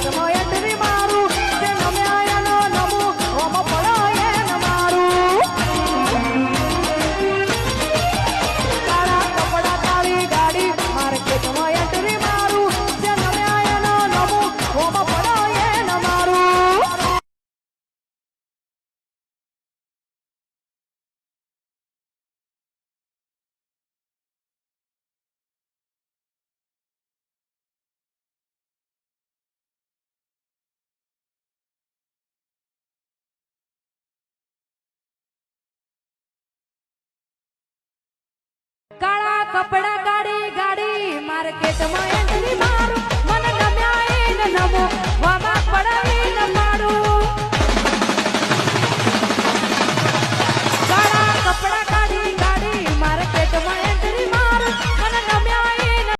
什么呀？કપડા ગાડી ગાડી માર્કેટમાં એન્ટ્રી મારું